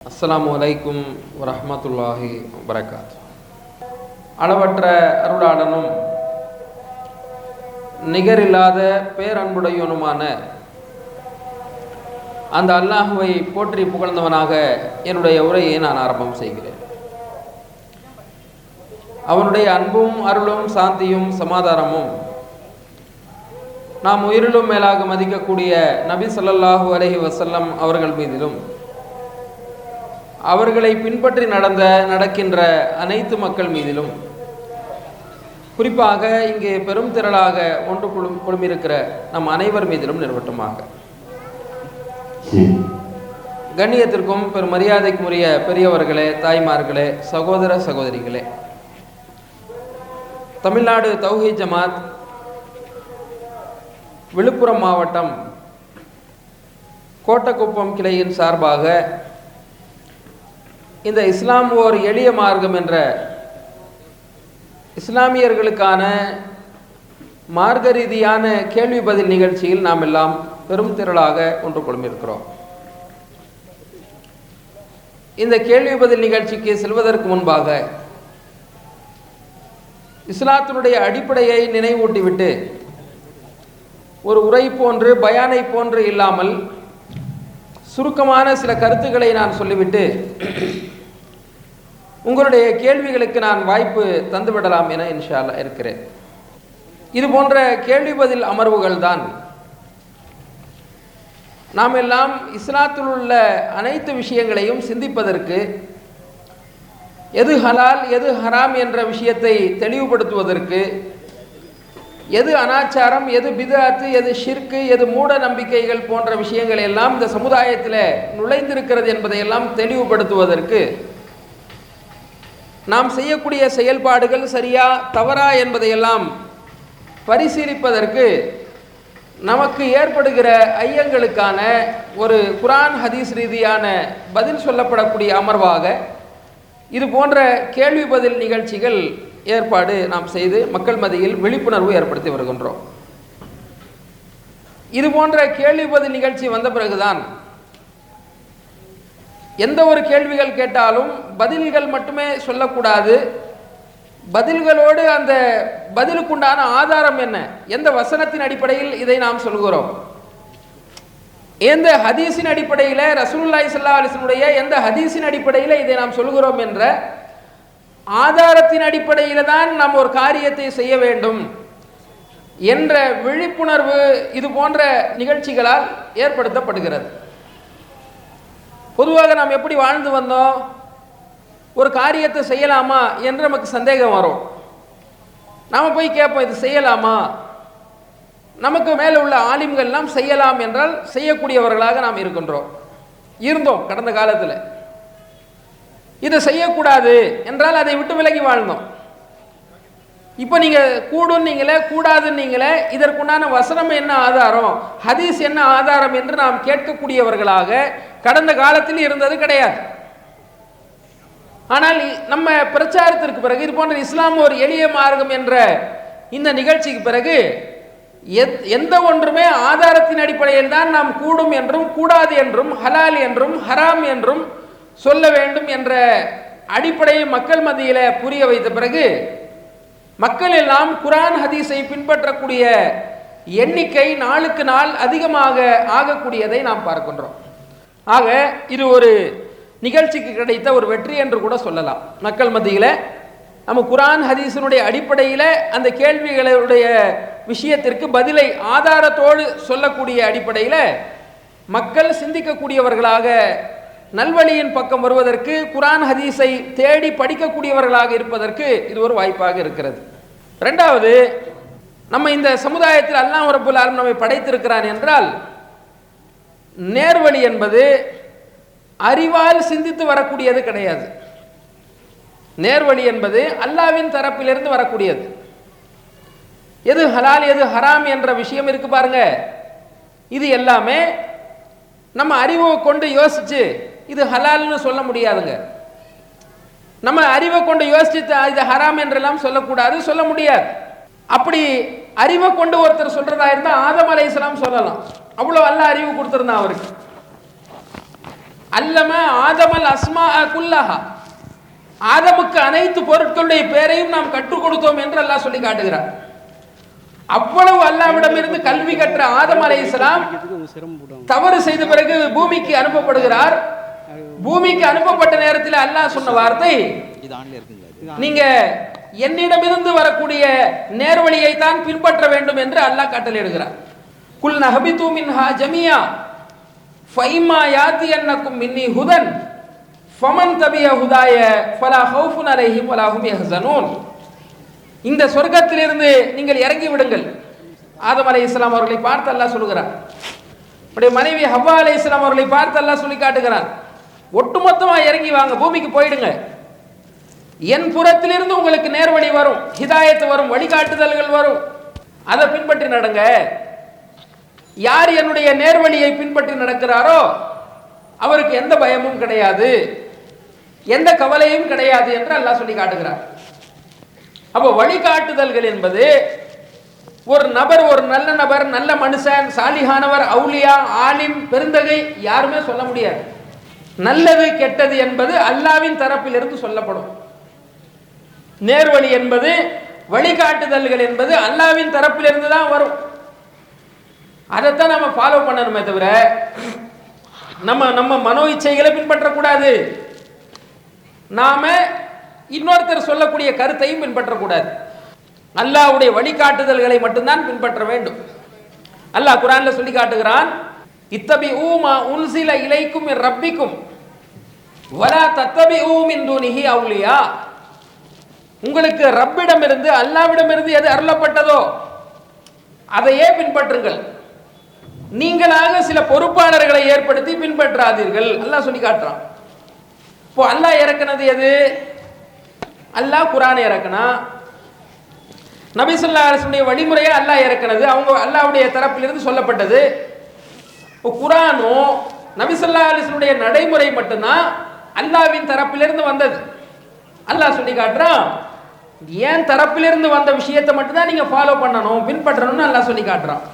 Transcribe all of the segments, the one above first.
அஸ்லாம் வலைக்கும் வரஹ்மத்துல்லாஹி வரகாத் அளவற்ற அருளாளனும் நிகரில்லாத பேரன்புடையவனுமான அந்த அல்லாஹுவை போற்றி புகழ்ந்தவனாக என்னுடைய உரையை நான் ஆரம்பம் செய்கிறேன். அவனுடைய அன்பும் அருளும் சாந்தியும் சமாதானமும் நாம் உயிரிலும் மேலாக மதிக்கக்கூடிய நபி ஸல்லல்லாஹு அலஹி வசல்லம் அவர்கள் மீதிலும் அவர்களை பின்பற்றி நடந்த நடக்கின்ற அனைத்து மக்கள் மீதிலும் குறிப்பாக இங்கே பெரும் திரளாக ஒன்று குழும் குழுமிருக்கிற நம் அனைவர் மீதிலும் நிறுவட்டமாக கண்ணியத்திற்கும் பெரும் மரியாதைக்குரிய உரிய பெரியவர்களே தாய்மார்களே சகோதர சகோதரிகளே. தமிழ்நாடு தௌஹி ஜமாத் விழுப்புரம் மாவட்டம் கோட்டக்குப்பம் கிளையின் சார்பாக இந்த இஸ்லாம் ஓர் எளிய மார்க்கம் என்ற இஸ்லாமியர்களுக்கான மார்க்க ரீதியான கேள்வி பதில் நிகழ்ச்சியில் நாம் எல்லாம் பெரும் திரளாக ஒன்று கொள்மிருக்கிறோம் இந்த கேள்வி பதில் நிகழ்ச்சிக்கு செல்வதற்கு முன்பாக இஸ்லாத்தினுடைய அடிப்படையை நினைவூட்டிவிட்டு ஒரு உரை போன்று பயானை போன்று இல்லாமல் சுருக்கமான சில கருத்துக்களை நான் சொல்லிவிட்டு உங்களுடைய கேள்விகளுக்கு நான் வாய்ப்பு தந்துவிடலாம் என இன்ஷால்லா இருக்கிறேன். இது போன்ற கேள்வி பதில் அமர்வுகள் தான். நாம் எல்லாம் இஸ்லாத்தில் உள்ள அனைத்து விஷயங்களையும் சிந்திப்பதற்கு எது ஹலால் எது ஹராம் என்ற விஷயத்தை தெளிவுபடுத்துவதற்கு எது அனாச்சாரம் எது பிதாத்து எது ஷிர்கு எது மூட நம்பிக்கைகள் போன்ற விஷயங்கள் எல்லாம் இந்த சமுதாயத்தில் நுழைந்திருக்கிறது என்பதையெல்லாம் தெளிவுபடுத்துவதற்கு நாம் செய்யக்கூடிய செயல்பாடுகள் சரியா தவறா என்பதையெல்லாம் பரிசீலிப்பதற்கு நமக்கு ஏற்படுகிற ஐயங்களுக்கான ஒரு குரான் ஹதீஸ் ரீதியான பதில் சொல்லப்படக்கூடிய அமர்வாக இது போன்ற கேள்வி பதில் நிகழ்ச்சிகள் ஏற்பாடு நாம் செய்து மக்கள் மத்தியில் விழிப்புணர்வு ஏற்படுத்தி வருகின்றோம். இது போன்ற கேள்வி பதில் நிகழ்ச்சி வந்த பிறகுதான் எந்த ஒரு கேள்விகள் கேட்டாலும் பதில்கள் மட்டுமே சொல்லக்கூடாது. பதில்களோடு அந்த பதிலுக்குண்டான ஆதாரம் என்ன? எந்த வசனத்தின் அடிப்படையில் இதை நாம் சொல்கிறோம்? எந்த ஹதீஸின் அடிப்படையில் ரசூல்லாய் சல்லா அலிசனுடைய எந்த ஹதீஸின் அடிப்படையில் இதை நாம் சொல்கிறோம் என்ற ஆதாரத்தின் அடிப்படையில் தான் நாம் ஒரு காரியத்தை செய்ய வேண்டும் என்ற விழிப்புணர்வு இது போன்ற நிகழ்ச்சிகளால் ஏற்படுத்தப்படுகிறது. பொதுவாக நாம் எப்படி வாழ்ந்து வந்தோம்? ஒரு காரியத்தை செய்யலாமா என்று நமக்கு சந்தேகம் வரும். நாம் போய் கேட்போம் இது செய்யலாமா? நமக்கு மேலே உள்ள ஆலிம்கள்லாம் செய்யலாம் என்றால் செய்யக்கூடியவர்களாக நாம் இருக்கின்றோம். இருந்தோம் கடந்த காலத்தில். இதை செய்யக்கூடாது என்றால் அதை விட்டு விலகி வாழ்ந்தோம். இப்போ நீங்கள் கூடும் நீங்களே கூடாதுன்னு நீங்களே இதற்குண்டான வசனம் என்ன ஆதாரம்? ஹதீஸ் என்ன ஆதாரம் என்று நாம் கேட்கக்கூடியவர்களாக கடந்த காலத்தில் இருந்தது கிடையாது. ஆனால் நம்ம பிரச்சாரத்திற்கு பிறகு இது போன்ற இஸ்லாம் ஒரு எளிய மார்க்கம் என்ற இந்த நிகழ்ச்சிக்கு பிறகு எந்த ஒன்றுமே ஆதாரத்தின் அடிப்படையில் தான் நாம் கூடும் என்றும் கூடாது என்றும் ஹலால் என்றும் ஹராம் என்றும் சொல்ல வேண்டும் என்ற அடிப்படையை மக்கள் மத்தியில் புரிய வைத்த பிறகு மக்கள் எல்லாம் குரான் ஹதீஸை பின்பற்றக்கூடிய எண்ணிக்கை நாளுக்கு நாள் அதிகமாக ஆகக்கூடியதை நாம் பார்க்கின்றோம். ஆக இது ஒரு நிகழ்ச்சிக்கு கிடைத்த ஒரு வெற்றி என்று கூட சொல்லலாம். மக்கள் மத்தியில் நம்ம குரான் ஹதீஸினுடைய அடிப்படையில் அந்த கேள்விகளுடைய விஷயத்திற்கு பதிலை ஆதாரத்தோடு சொல்லக்கூடிய அடிப்படையில் மக்கள் சிந்திக்கக்கூடியவர்களாக நல்வழியின் பக்கம் வருவதற்கு குரான் ஹதீஸை தேடி படிக்கக்கூடியவர்களாக இருப்பதற்கு இது ஒரு வாய்ப்பாக இருக்கிறது. ரெண்டாவது நம்ம இந்த சமுதாயத்தில் அல்லாஹ் ரபுல் ஆலம் நம்மை படைத்திருக்கிறான் என்றால் நேர்வழி என்பது அறிவால் சிந்தித்து வரக்கூடியது கிடையாது. நேர்வழி என்பது அல்லாவின் தரப்பிலிருந்து வரக்கூடியது. எது ஹலால் எது ஹராம் என்ற விஷயம் இருக்கு பாருங்க. இது எல்லாமே நம்ம அறிவை கொண்டு யோசிச்சு இது ஹலால்னு சொல்ல முடியாதுங்க. நம்ம அறிவை கொண்டு யோசிச்சு இது ஹராம் என்றெல்லாம் சொல்லக்கூடாது சொல்ல முடியாது. அப்படி அறிவை கொண்டு ஒருத்தர் சொல்றதா இருந்தால் ஆதம் அலை சொல்லலாம். அவ்வளோ அல்ல அறிவு கொடுத்துருந்தான் அவருக்கு. அல்லம ஆதமல் அஸ்மா குல்லஹா. ஆதமுக்கு அனைத்து பொருட்களுடைய பெயரையும் நாம் கற்றுக் கொடுத்தோம் என்று அல்லாஹ் சொல்லி காட்டுகிறார். அவ்வளவு அல்லாவிடமிருந்து கல்வி கற்ற ஆதம் அலை இஸ்லாம் தவறு செய்த பிறகு பூமிக்கு அனுப்பப்படுகிறார். பூமிக்கு அனுப்பப்பட்ட நேரத்தில் அல்லாஹ் சொன்ன வார்த்தை நீங்க என்னிடமிருந்து வரக்கூடிய நேர்வழியை தான் பின்பற்ற வேண்டும் என்று அல்லாஹ் கட்டளையிடுகிறார் குல் நஹபித்து மின்ஹா ஜமியா. ஃபைமா யாத்தி அன்னக்கும் மின்னி ஹுதன். ஃபமன் தபிய ஹுதாய ஃபலா ஹவுஃபுன் அலைஹி ஃபலாஹும் யஹ்சனூன். இந்த சொர்க்கத்திலிருந்து நீங்கள் இறங்கி விடுங்கள். ஆதம் அலை இஸ்லாம் அவர்களை பார்த்து அல்லாஹ் சொல்கிறார் அப்படியே மனைவி ஹவ்வா அலை இஸ்லாம் அவர்களை பார்த்து அல்லாஹ் சொல்லி காட்டுகிறார் ஒட்டுமொத்தமாக இறங்கி வாங்க பூமிக்கு போயிடுங்க. என் புறத்திலிருந்து உங்களுக்கு நேர்வழி வரும் ஹிதாயத்து வரும் வழிகாட்டுதல்கள் வரும். அதை பின்பற்றி நடங்க. யார் என்னுடைய நேர்வழியை பின்பற்றி நடக்கிறாரோ அவருக்கு எந்த பயமும் கிடையாது. எந்த கவலையும் கிடையாது என்று அல்லாஹ் சொல்லி காட்டுகிறார். அப்போ வழிகாட்டுதல்கள் என்பது ஒரு நபர் ஒரு நல்ல நபர் நல்ல மனுஷன் சாலிஹானவர் அவுலியா ஆலிம் பெருந்தகை யாருமே சொல்ல முடியாது. நல்லது கெட்டது என்பது அல்லாவின் தரப்பிலிருந்து சொல்லப்படும். நேர்வழி என்பது வழிகாட்டுதல்கள் என்பது அல்லாவின் தரப்பிலிருந்து தான் வரும். அதைத்தான் நம்ம ஃபாலோ பண்ணணுமே தவிர நம்ம நம்ம மனோ இச்சைகளை பின்பற்றக்கூடாது. நாம இன்னொருத்தர் சொல்லக்கூடிய கருத்தையும் பின்பற்றக்கூடாது. அல்லாஹ்வுடைய வழிகாட்டுதல்களை மட்டும்தான் பின்பற்ற வேண்டும். அல்லாஹ் குரான்ல சொல்லி காட்டுகிறான் இத்தபி ஊமா உன்சில இலைக்கும் ரப்பிக்கும் வலா தத்தபி ஊமின் துணிகி அவுலியா. உங்களுக்கு ரப்பிடமிருந்து அல்லாவிடமிருந்து எது அருளப்பட்டதோ அதையே பின்பற்றுங்கள். நீங்களாக சில பொறுப்பாளர்களை ஏற்படுத்தி பின்பற்றாதீர்கள். அல்லாஹ் சொல்லி காட்டுறான். இப்போ அல்லாஹ் இறக்குனது எது? அல்லாஹ் குரான் இறக்குனா நபிசுல்லா அரசுடைய வழிமுறையை அல்லாஹ் இறக்குனது. அவங்க அல்லாவுடைய தரப்பிலிருந்து சொல்லப்பட்டது. இப்போ குரானும் நபிசுல்லா அரசுடைய நடைமுறை மட்டும்தான் அல்லாவின் தரப்பிலிருந்து வந்தது. அல்லாஹ் சொல்லி காட்டுறான் ஏன் தரப்பிலிருந்து வந்த விஷயத்தை மட்டும்தான் நீங்க ஃபாலோ பண்ணணும் பின்பற்றணும்னு அல்லாஹ் சொல்லி காட்டுறான்.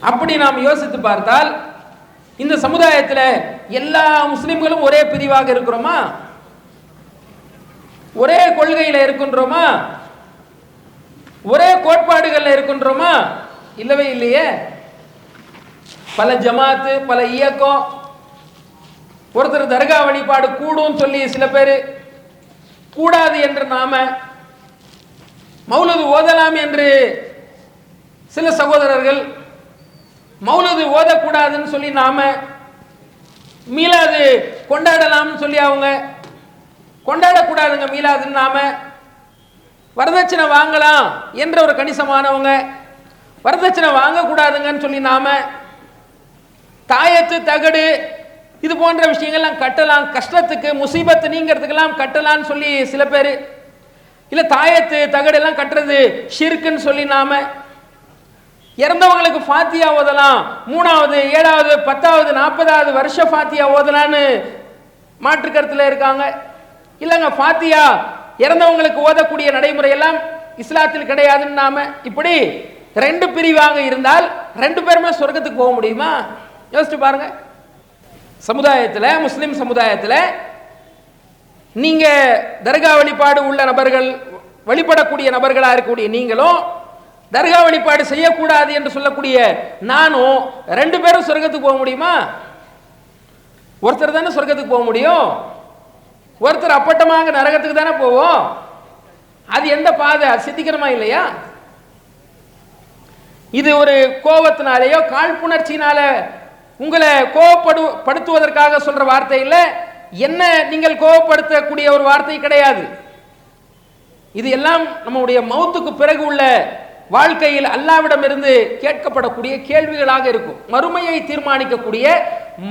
அப்படி நாம் யோசித்து பார்த்தால் இந்த சமுதாயத்தில் எல்லா முஸ்லிம்களும் ஒரே பிரிவாக இருக்கிறோமா? ஒரே கொள்கையில் இருக்கின்றோமா? ஒரே கோட்பாடுகளில் இருக்கின்றோமா? இல்லவே இல்லையே. பல ஜமாத்து பல இயக்கம். ஒருத்தர் தர்கா வழிபாடு கூடும் சொல்லி சில பேர் கூடாது என்று நாம மௌலது ஓதலாம் என்று சில சகோதரர்கள் மௌனது ஓதக்கூடாதுன்னு சொல்லி நாம மீலாது கொண்டாடலாம்னு சொல்லி அவங்க கொண்டாடக்கூடாதுங்க மீலாதுன்னு நாம வரதட்சணை வாங்கலாம் என்ற ஒரு கணிசமானவங்க வரதட்சணை வாங்கக்கூடாதுங்கன்னு சொல்லி நாம தாயத்து தகடு இது போன்ற விஷயங்கள்லாம் கட்டலாம். கஷ்டத்துக்கு முசீபத்து நீங்கிறதுக்கெல்லாம் கட்டலாம்னு சொல்லி சில பேர். இல்லை தாயத்து தகடு எல்லாம் கட்டுறது ஷிர்க்குன்னு சொல்லி நாம இறந்தவங்களுக்கு ஃபாத்தியா ஓதலாம். மூணாவது ஏழாவது பத்தாவது நாற்பதாவது வருஷ ஃபாத்தியா ஓதலான்னு மாற்று கருத்தில் இருக்காங்க. இல்லைங்க ஃபாத்தியா இறந்தவங்களுக்கு ஓதக்கூடிய நடைமுறை எல்லாம் இஸ்லாத்தில் கிடையாதுன்னு நாம இப்படி ரெண்டு பிரிவாக இருந்தால் ரெண்டு பேருமே சொர்க்கத்துக்கு போக முடியுமா? யோசிச்சு பாருங்க. சமுதாயத்தில் முஸ்லீம் சமுதாயத்தில் நீங்கள் தர்கா வழிபாடு உள்ள நபர்கள் வழிபடக்கூடிய நபர்களாக இருக்கக்கூடிய நீங்களும் தர்கா வழிபாடு செய்யக்கூடாது என்று சொல்லக்கூடிய நானும் ரெண்டு பேரும் சொர்க்கத்துக்கு போக முடியுமா? ஒருத்தர் தானே சொர்க்கத்துக்கு போக முடியும்? ஒருத்தர் அப்பட்டமாக நரகத்துக்கு தானே போவோம்? அது எந்த பாதை? அது சித்திக்கிறமா இல்லையா? இது ஒரு கோபத்தினாலேயோ காழ்ப்புணர்ச்சினால உங்களை கோவப்படு படுத்துவதற்காக சொல்ற வார்த்தை இல்லை. என்ன நீங்கள் கோவப்படுத்தக்கூடிய ஒரு வார்த்தை கிடையாது. இது எல்லாம் நம்முடைய மௌத்துக்கு பிறகு உள்ள வாழ்க்கையில் அல்லாவிடமிருந்து கேட்கப்படக்கூடிய கேள்விகளாக இருக்கும். மறுமையை தீர்மானிக்கக்கூடிய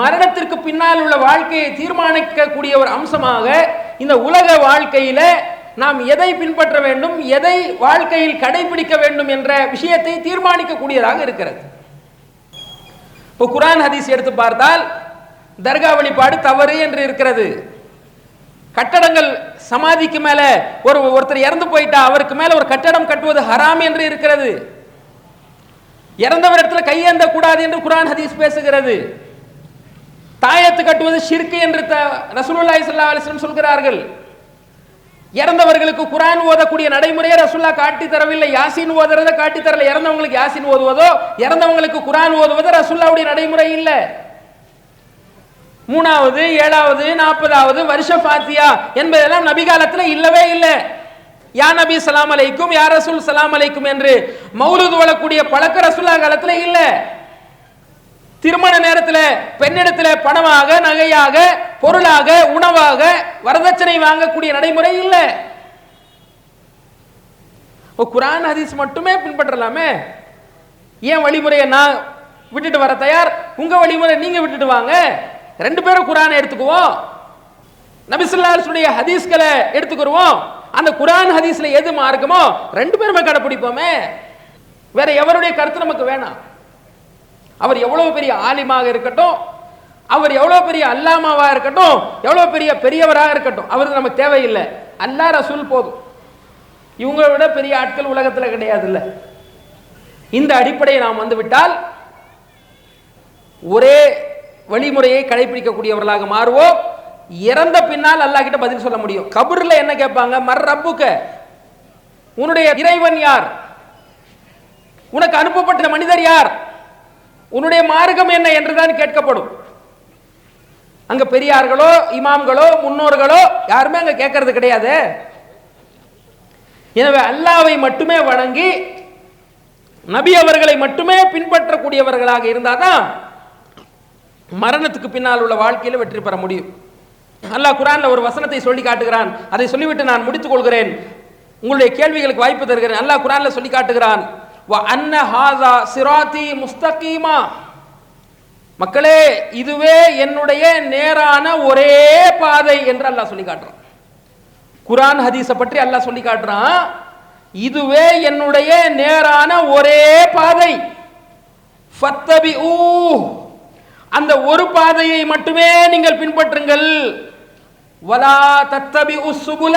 மரணத்திற்கு பின்னால் உள்ள வாழ்க்கையை தீர்மானிக்கக்கூடிய ஒரு அம்சமாக இந்த உலக வாழ்க்கையில நாம் எதை பின்பற்ற வேண்டும் எதை வாழ்க்கையில் கடைபிடிக்க வேண்டும் என்ற விஷயத்தை தீர்மானிக்கக்கூடியதாக இருக்கிறது. இப்போ குரான் ஹதீஸ் எடுத்து பார்த்தால் தர்கா வழிபாடு தவறு என்று இருக்கிறது. கட்டடங்கள் சமாதிக்கு மேல ஒரு ஒருத்தர் இறந்து போயிட்டா அவருக்கு மேல ஒரு கட்டடம் கட்டுவது ஹராம் என்று இருக்கிறது. இறந்தவர் இடத்துல கையேந்த கூடாது என்று குரான் ஹதீஸ் பேசுகிறது. தாயத்து கட்டுவது ஷிர்கு என்று த- ரசூலுல்லாஹி ஸல்லல்லாஹு சொல்கிறார்கள். இறந்தவர்களுக்கு குரான் ஓதக்கூடிய நடைமுறையை ரசுல்லா காட்டி தரவில்லை. யாசின் ஓதுறத காட்டி தரல. இறந்தவங்களுக்கு யாசின் ஓதுவதோ இறந்தவங்களுக்கு குரான் ஓதுவதோ ரசுல்லாவுடைய நடைமுறை இல்லை. மூணாவது ஏழாவது நாற்பதாவது வருஷ ஃபாத்தியா என்பதெல்லாம் நபிகாலத்தில் இல்லவே இல்லை. யா நபி சலாம் அலைக்கும் யா ரசூல் சலாம் அலைக்கும் என்று மௌலூத் வளக்கூடிய பழக்க ரசூல்லா காலத்தில் இல்லை. திருமண நேரத்தில் பெண்ணிடத்தில் பணமாக நகையாக பொருளாக உணவாக வரதட்சணை வாங்கக்கூடிய நடைமுறை இல்லை. குரான் ஹதீஸ் மட்டுமே பின்பற்றலாமே? ஏன் வழிமுறையை நான் விட்டுட்டு வர தயார்? உங்க வழிமுறை நீங்க விட்டுட்டு வாங்க. ரெண்டு பேரும் குரான் எடுத்துக்குவோம். நபிசுல்லாசுடைய ஹதீஸ்களை எடுத்துக்கிருவோம். அந்த குரான் ஹதீஸ்ல எது மார்க்கமோ ரெண்டு பேருமே கடைபிடிப்போமே வேற எவருடைய கருத்து நமக்கு வேணாம். அவர் எவ்வளவு பெரிய ஆலிமாக இருக்கட்டும் அவர் எவ்வளவு பெரிய அல்லாமாவா இருக்கட்டும் எவ்வளவு பெரிய பெரியவராக இருக்கட்டும் அவருக்கு நமக்கு தேவையில்லை. அல்லாஹ் ரசூல் போதும். இவங்களை விட பெரிய ஆட்கள் உலகத்துல கிடையாது இல்லை இந்த அடிப்படையை நாம் வந்துவிட்டால் ஒரே வழிமுறையை கடைபிடிக்கக்கூடியவர்களாக மாறுவோம். இறந்த பின்னால் அல்லாஹ் கிட்ட பதில் சொல்ல முடியும். கபூர்ல என்ன கேட்பாங்க? மர் ரப்புக்க. உன்னுடைய இறைவன் யார்? உனக்கு அனுப்பப்பட்ட மனிதர் யார்? உன்னுடைய மார்க்கம் என்ன? என்றுதான் கேட்கப்படும். அங்க பெரியார்களோ இமாம்களோ முன்னோர்களோ யாருமே அங்க கேட்கறது கிடையாது. எனவே அல்லாவை மட்டுமே வணங்கி நபி அவர்களை மட்டுமே பின்பற்றக்கூடியவர்களாக இருந்தாதான் மரணத்துக்கு பின்னால் உள்ள வாழ்க்கையில் வெற்றி பெற முடியும். அல்லாஹ் குரான்ல ஒரு வசனத்தை சொல்லி காட்டுகிறான். அதை சொல்லிவிட்டு நான் முடித்துக் கொள்கிறேன். உங்களுடைய கேள்விகளுக்கு வாய்ப்பு தருகிறேன். அல்லாஹ் குரான்ல சொல்லி காட்டுகிறான். அன்ன சிராத்தி முஸ்தகீமா. மக்களே இதுவே என்னுடைய நேரான ஒரே பாதை என்று அல்லாஹ் சொல்லி காட்டுறான். குரான் ஹதீஸை பற்றி அல்லாஹ் சொல்லி காட்டுறான். இதுவே என்னுடைய நேரான ஒரே பாதை. ஃபத்தபி ஊ அந்த ஒரு பாதையை மட்டுமே நீங்கள் பின்பற்றுங்கள். வலா தத்தபி உசுபுல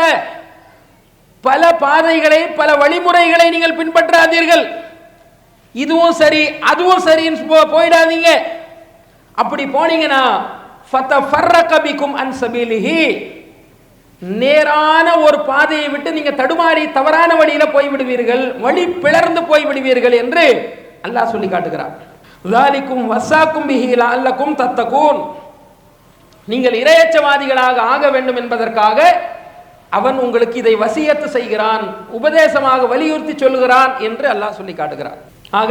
பல பாதைகளை பல வழிமுறைகளை நீங்கள் பின்பற்றாதீர்கள். இதுவும் சரி அதுவும் சரின்னு போ- போயிடாதீங்க. அப்படி போனீங்கன்னா ஃபத்தஃபர்ரக பிக்கும் நேரான ஒரு பாதையை விட்டு நீங்க தடுமாறி தவறான வழியில போய் விடுவீர்கள் வழி பிளர்ந்து போய் விடுவீர்கள் என்று அல்லாஹ் சொல்லி காட்டுகிறார் ذَلِكُمْ وَسَّاكُمْ بِهِ لَعَلَّكُمْ تَتَّقُونَ நீங்கள் இரையச்சவாதிகளாக ஆக வேண்டும் என்பதற்காக அவன் உங்களுக்கு இதை வசியத்து செய்கிறான் உபதேசமாக வலியுறுத்தி சொல்லுகிறான் என்று அல்லாஹ் சொல்லி காட்டுகிறார் ஆக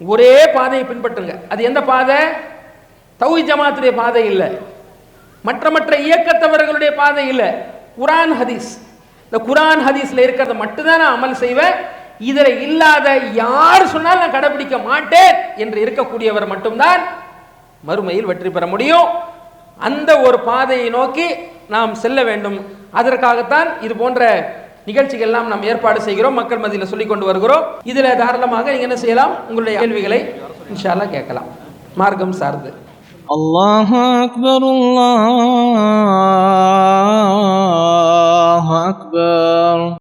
ஒரே பாதையை பின்பற்றுங்க அது எந்த பாதை தௌஹி ஜமாத்துடைய பாதை இல்லை மற்ற மற்ற இயக்கத்தவர்களுடைய பாதை இல்லை குரான் ஹதீஸ் இந்த குரான் ஹதீஸ்ல இருக்கிறத மட்டும்தான் நான் அமல் செய்வேன் இதுல இல்லாத யார் சொன்னாலும் நான் கடைபிடிக்க மாட்டேன் என்று இருக்கக்கூடியவர் மட்டும்தான் மறுமையில் வெற்றி பெற முடியும் அந்த ஒரு பாதையை நோக்கி நாம் செல்ல வேண்டும் அதற்காகத்தான் இது போன்ற நிகழ்ச்சிகள் எல்லாம் நாம் ஏற்பாடு செய்கிறோம் மக்கள் மத்தியில் சொல்லிக் கொண்டு வருகிறோம் இதுல தாராளமாக நீங்க என்ன செய்யலாம் உங்களுடைய கேள்விகளை இன்ஷா அல்லாஹ் கேட்கலாம் மார்க்கம் சார்ந்து الله أكبر الله أكبر